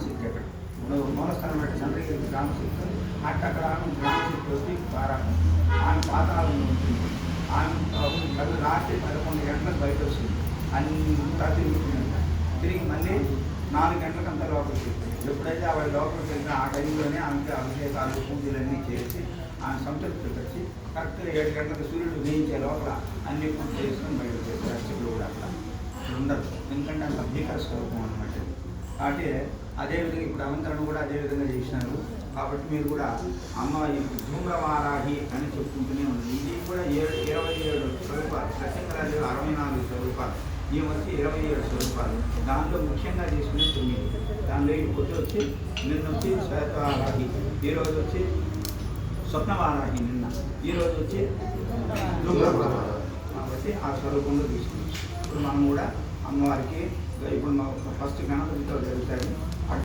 గ్రామశక్తి అక్కడ ఇప్పుడు మూలస్థానం పెట్టి చంద్రగిరి గ్రామశక్తి అట్ట అక్కడ ఆమె గ్రామశక్తి వచ్చి ఆమె పాతాలను ఉంటుంది. ఆమె రాత్రి పదకొండు గంటలకు బయట వస్తుంది అంతా తిరుగుతుందంట. తిరిగి మళ్ళీ నాలుగు గంటలకు అంతా లోపలికి ఎప్పుడైతే ఆవిడ లోపలికి వెళ్తే ఆ టైంలోనే ఆమెకి అభిషేకాలు పూజలన్నీ చేసి ఆమె సంతృప్తి వచ్చి కరెక్ట్గా ఏడు గంటలకు సూర్యుడు ఉదయించే లోపల అన్ని పూజలు చేసుకొని బయట చేస్తారు అర్చకులు కూడా అట్లా ఉండదు ఎందుకంటే అంత భీకర స్వరూపం అనమాట కాబట్టి అదేవిధంగా ఇప్పుడు అలంకరణ కూడా అదే విధంగా చేసినారు. కాబట్టి మీరు కూడా అమ్మ ధూమ్రవారాహి అని చెప్పుకుంటూనే ఉంది ఇది కూడా ఏడు ఇరవై ఏడు స్వరూపాలు సత్యంగరాజు అరవై నాలుగు స్వరూపాలు ఈ వచ్చి ఇరవై ఏడు స్వరూపాలు. దాంట్లో ముఖ్యంగా తీసుకునే తొమ్మిది. దానిలో ఈ పొద్దు వచ్చి నిన్న వచ్చి శ్వేతవారాహి ఈరోజు వచ్చి స్వప్నవారాహి నిన్న ఈరోజు వచ్చి ధూమ్రవారాహి. కాబట్టి ఆ స్వరూపంలో తీసుకున్నాం వారికి ఇప్పుడు ఫస్ట్ గణపతితో జరుగుతాయి.